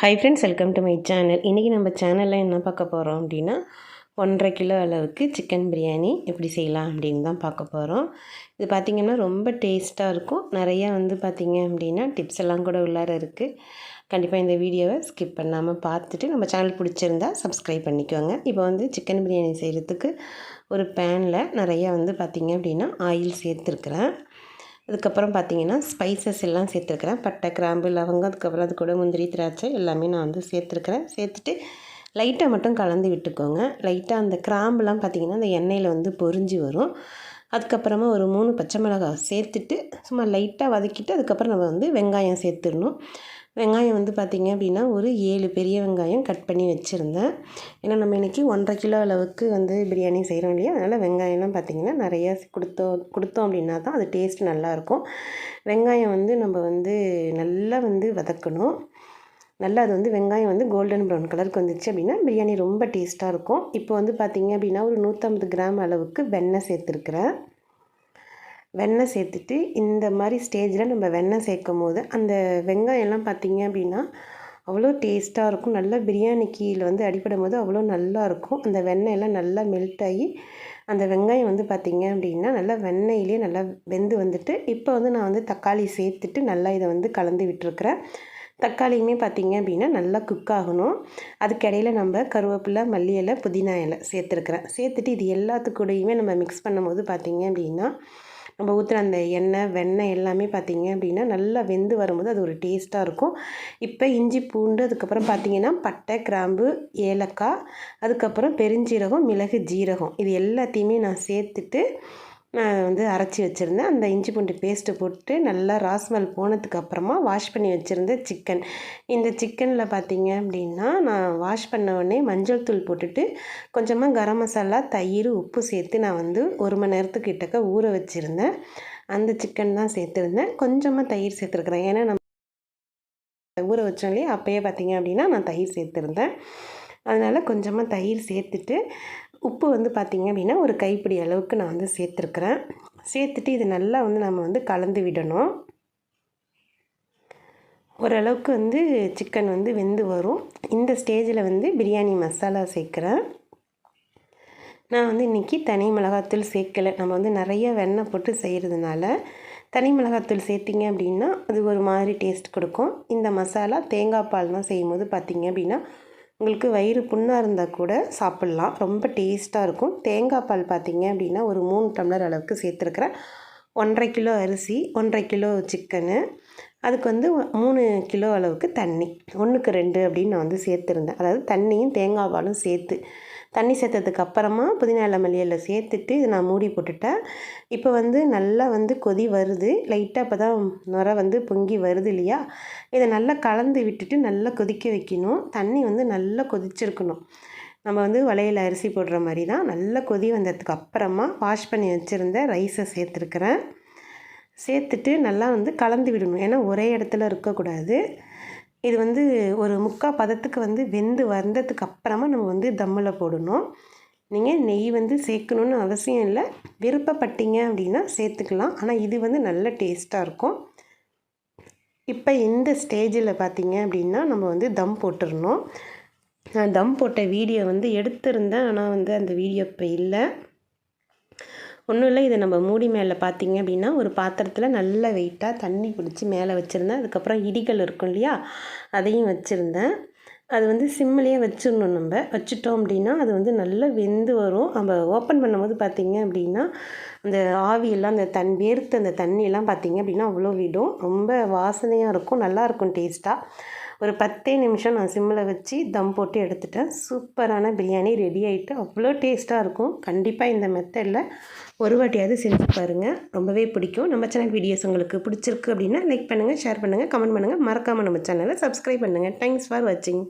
Hi friends welcome to my channel இன்றைக்கி நம்ம சேனலில் என்ன பார்க்க போகிறோம் அப்படின்னா ஒன்றரை கிலோ அளவுக்கு சிக்கன் பிரியாணி எப்படி செய்யலாம் அப்படின்னு தான் பார்க்க போகிறோம் இது பார்த்திங்கன்னா ரொம்ப டேஸ்ட்டாக இருக்கும். நிறையா வந்து பார்த்திங்க அப்படின்னா டிப்ஸ் எல்லாம் கூட உள்ளார இருக்குது கண்டிப்பாக இந்த வீடியோவை ஸ்கிப் பண்ணாமல் பார்த்துட்டு நம்ம சேனல் பிடிச்சிருந்தா சப்ஸ்கிரைப் பண்ணிக்கோங்க. இப்போ வந்து சிக்கன் பிரியாணி செய்கிறதுக்கு ஒரு பேனில் நிறையா வந்து பார்த்திங்க அப்படின்னா ஆயில் சேர்த்துருக்குறேன். அதுக்கப்புறம் பார்த்தீங்கன்னா ஸ்பைசஸ் எல்லாம் சேர்த்துருக்குறேன். பட்டை கிராம்பு லவங்கம் அதுக்கப்புறம் அது கூட முந்திரி திராட்சை எல்லாமே நான் வந்து சேர்த்துருக்குறேன். சேர்த்துட்டு லைட்டாக மட்டும் கலந்து விட்டுக்கோங்க. லைட்டாக அந்த கிராம்புலாம் பார்த்திங்கன்னா அந்த எண்ணெயில் வந்து பொறிஞ்சு வரும். அதுக்கப்புறமா ஒரு மூணு பச்சை மிளகாய் சேர்த்துட்டு சும்மா லைட்டாக வதக்கிட்டு அதுக்கப்புறம் நம்ம வந்து வெங்காயம் சேர்த்துடணும். வெங்காயம் வந்து பார்த்திங்க அப்படின்னா ஒரு ஏழு பெரிய வெங்காயம் கட் பண்ணி வச்சுருந்தேன். ஏன்னா நம்ம இன்றைக்கி ஒன்றரை கிலோ அளவுக்கு வந்து பிரியாணி செய்கிறோம் இல்லையா? அதனால் வெங்காயம்லாம் பார்த்திங்கன்னா நிறையா கொடுத்தோம் கொடுத்தோம் அப்படின்னா தான் அது டேஸ்ட் நல்லாயிருக்கும். வெங்காயம் வந்து நம்ம வந்து நல்லா வந்து வதக்கணும். நல்லா அது வந்து வெங்காயம் வந்து கோல்டன் ப்ரௌன் கலருக்கு வந்துச்சு அப்படின்னா பிரியாணி ரொம்ப டேஸ்ட்டாக இருக்கும். இப்போ வந்து பார்த்திங்க அப்படின்னா ஒரு நூற்றம்பது கிராம் அளவுக்கு வெண்ணெய் சேர்த்துருக்குறேன். வெண்ணெய் சேர்த்துட்டு இந்த மாதிரி ஸ்டேஜில் நம்ம வெண்ணெய் சேர்க்கும் போது அந்த வெங்காயம்லாம் பார்த்திங்க அப்படின்னா அவ்வளோ டேஸ்ட்டாக இருக்கும். நல்லா பிரியாணி கீழே வந்து அடிப்படும் போது அவ்வளோ நல்லா இருக்கும். அந்த வெண்ணெயெல்லாம் நல்லா மெல்ட் ஆகி அந்த வெங்காயம் வந்து பார்த்திங்க அப்படின்னா நல்லா வெண்ணெயிலே நல்லா வெந்து வந்துட்டு இப்போ வந்து நான் வந்து தக்காளி சேர்த்துட்டு நல்லா இதை வந்து கலந்து விட்டுருக்குறேன். தக்காளியுமே பார்த்திங்க அப்படின்னா நல்லா குக் ஆகணும். அதுக்கிடையில் நம்ம கருவேப்பிலை மல்லி இலை புதினா இலை சேர்த்துருக்குறேன். சேர்த்துட்டு இது எல்லாத்துக்கூடையுமே நம்ம மிக்ஸ் பண்ணும்போது பார்த்திங்க அப்படின்னா நம்ம ஊற்றுற அந்த எண்ணெய் வெண்ணெய் எல்லாமே பார்த்திங்க அப்படின்னா நல்லா வெந்து வரும்போது அது ஒரு டேஸ்ட்டாக இருக்கும். இப்போ இஞ்சி பூண்டு அதுக்கப்புறம் பார்த்திங்கன்னா பட்டை கிராம்பு ஏலக்காய் அதுக்கப்புறம் பெருஞ்சீரகம் மிளகு ஜீரகம். இது எல்லாத்தையுமே நான் சேர்த்துட்டு நான் வந்து அரைச்சி வச்சுருந்தேன். அந்த இஞ்சி பூண்டு பேஸ்ட்டு போட்டு நல்லா ராஸ்மல் போனதுக்கு அப்புறமா வாஷ் பண்ணி வச்சுருந்த சிக்கன் இந்த சிக்கனில் பார்த்தீங்க அப்படின்னா நான் வாஷ் பண்ண உடனே மஞ்சள் தூள் போட்டுட்டு கொஞ்சமாக கரம் மசாலா தயிர் உப்பு சேர்த்து நான் வந்து ஒரு மணி நேரத்துக்கு கிட்டக்க ஊற வச்சுருந்தேன். அந்த சிக்கன் தான் சேர்த்துருந்தேன். கொஞ்சமாக தயிர் சேர்த்துருக்குறேன். ஏன்னா நம்ம ஊற வச்சோன்னே அப்போயே பார்த்தீங்க அப்படின்னா நான் தயிர் சேர்த்துருந்தேன். அதனால் கொஞ்சமாக தயிர் சேர்த்துட்டு உப்பு வந்து பார்த்திங்க அப்படின்னா ஒரு கைப்பிடி அளவுக்கு நான் வந்து சேர்த்துருக்குறேன். சேர்த்துட்டு இது நல்லா வந்து நம்ம வந்து கலந்து விடணும். ஓரளவுக்கு வந்து சிக்கன் வந்து வெந்து வரும். இந்த ஸ்டேஜில் வந்து பிரியாணி மசாலா சேர்க்குறேன். நான் வந்து இன்றைக்கி தனி மிளகாத்தூள் சேர்க்கலை. நம்ம வந்து நிறைய வெண்ணெய் போட்டு செய்கிறதுனால தனி மிளகாத்தூள் சேர்த்திங்க அப்படின்னா அது ஒரு மாதிரி டேஸ்ட் கொடுக்கும். இந்த மசாலா தேங்காய் பால்லாம் செய்யும் போது பார்த்திங்க அப்படின்னா உங்களுக்கு வயிறு புண்ணாக இருந்தால் கூட சாப்பிட்லாம். ரொம்ப டேஸ்ட்டாக இருக்கும். தேங்காய் பால் பார்த்திங்க அப்படின்னா ஒரு மூணு டம்ளர் அளவுக்கு சேர்த்துருக்குறேன். ஒன்றரை கிலோ அரிசி ஒன்றரை கிலோ சிக்கனு அதுக்கு வந்து மூணு கிலோ அளவுக்கு தண்ணி. ஒன்றுக்கு ரெண்டு அப்படின்னு நான் வந்து சேர்த்துருந்தேன். அதாவது தண்ணியும் தேங்காய் பாலும் சேர்த்து தண்ணி சேர்த்ததுக்கு அப்புறமா புதினா இலை மல்லியில் சேர்த்துட்டு இதை நான் மூடி போட்டுட்டேன். இப்போ வந்து நல்லா வந்து கொதி வருது. லைட்டாக இப்போ தான் நுர வந்து பொங்கி வருது இல்லையா? இதை நல்லா கலந்து விட்டுட்டு நல்லா கொதிக்க வைக்கணும். தண்ணி வந்து நல்லா கொதிச்சிருக்கணும். நம்ம வந்து வளையல் அரிசி போடுற மாதிரி தான். நல்லா கொதி வந்ததுக்கு அப்புறமா வாஷ் பண்ணி வச்சுருந்த ரைஸை சேர்த்துருக்குறேன். சேர்த்துட்டு நல்லா வந்து கலந்து விடணும். ஏன்னா ஒரே இடத்துல இருக்கக்கூடாது. இது வந்து ஒரு முக்கால் பதத்துக்கு வந்து வெந்து வந்ததுக்கு அப்புறமா நம்ம வந்து தம்மில் போடணும். நீங்கள் நெய் வந்து சேர்க்கணுன்னு அவசியம் இல்லை. விருப்பப்பட்டீங்க அப்படின்னா சேர்த்துக்கலாம். ஆனால் இது வந்து நல்ல டேஸ்ட்டாக இருக்கும். இப்போ இந்த ஸ்டேஜில் பார்த்தீங்க அப்படின்னா நம்ம வந்து தம் போட்டுடணும் நான் தம் போட்ட வீடியோ வந்து எடுத்திருந்தேன். ஆனால் வந்து அந்த வீடியோ இப்போ இல்லை. ஒன்றும் இல்லை இதை நம்ம மூடி மேலே பார்த்திங்க அப்படின்னா ஒரு பாத்திரத்தில் நல்ல வெயிட்டாக தண்ணி பிடிச்சி மேலே வச்சுருந்தேன். அதுக்கப்புறம் இடிகள் இருக்கும் இல்லையா அதையும் வச்சுருந்தேன். அது வந்து சிம்மிலேயே வச்சிடணும் நம்ம. வச்சுட்டோம் அப்படின்னா அது வந்து நல்லா வெந்து வரும். நம்ம ஓப்பன் பண்ணும்போது பார்த்திங்க அப்படின்னா அந்த ஆவியெல்லாம் அந்த தன் வேர்த்து அந்த தண்ணியெல்லாம் பார்த்திங்க அப்படின்னா அவ்வளோ விடும். ரொம்ப வாசனையாக இருக்கும் நல்லாயிருக்கும் டேஸ்ட்டாக ஒரு பத்தே நிமிஷம் நான் சிம்மில் வச்சு தம் போட்டு எடுத்துட்டேன். சூப்பரான பிரியாணி ரெடி ஆகிட்டு அவ்வளோ டேஸ்ட்டாக இருக்கும். கண்டிப்பாக இந்த மெத்தடில் ஒரு வாட்டியாவது செஞ்சு பாருங்கள் ரொம்பவே பிடிக்கும். நம்ம சேனல் வீடியோஸ் உங்களுக்கு பிடிச்சிருக்கு அப்படின்னா லைக் பண்ணுங்கள் ஷேர் பண்ணுங்கள் கமெண்ட் பண்ணுங்கள் மறக்காமல் நம்ம சேனலை சப்ஸ்கிரைப் பண்ணுங்கள் தேங்க்ஸ் ஃபார் வாட்சிங்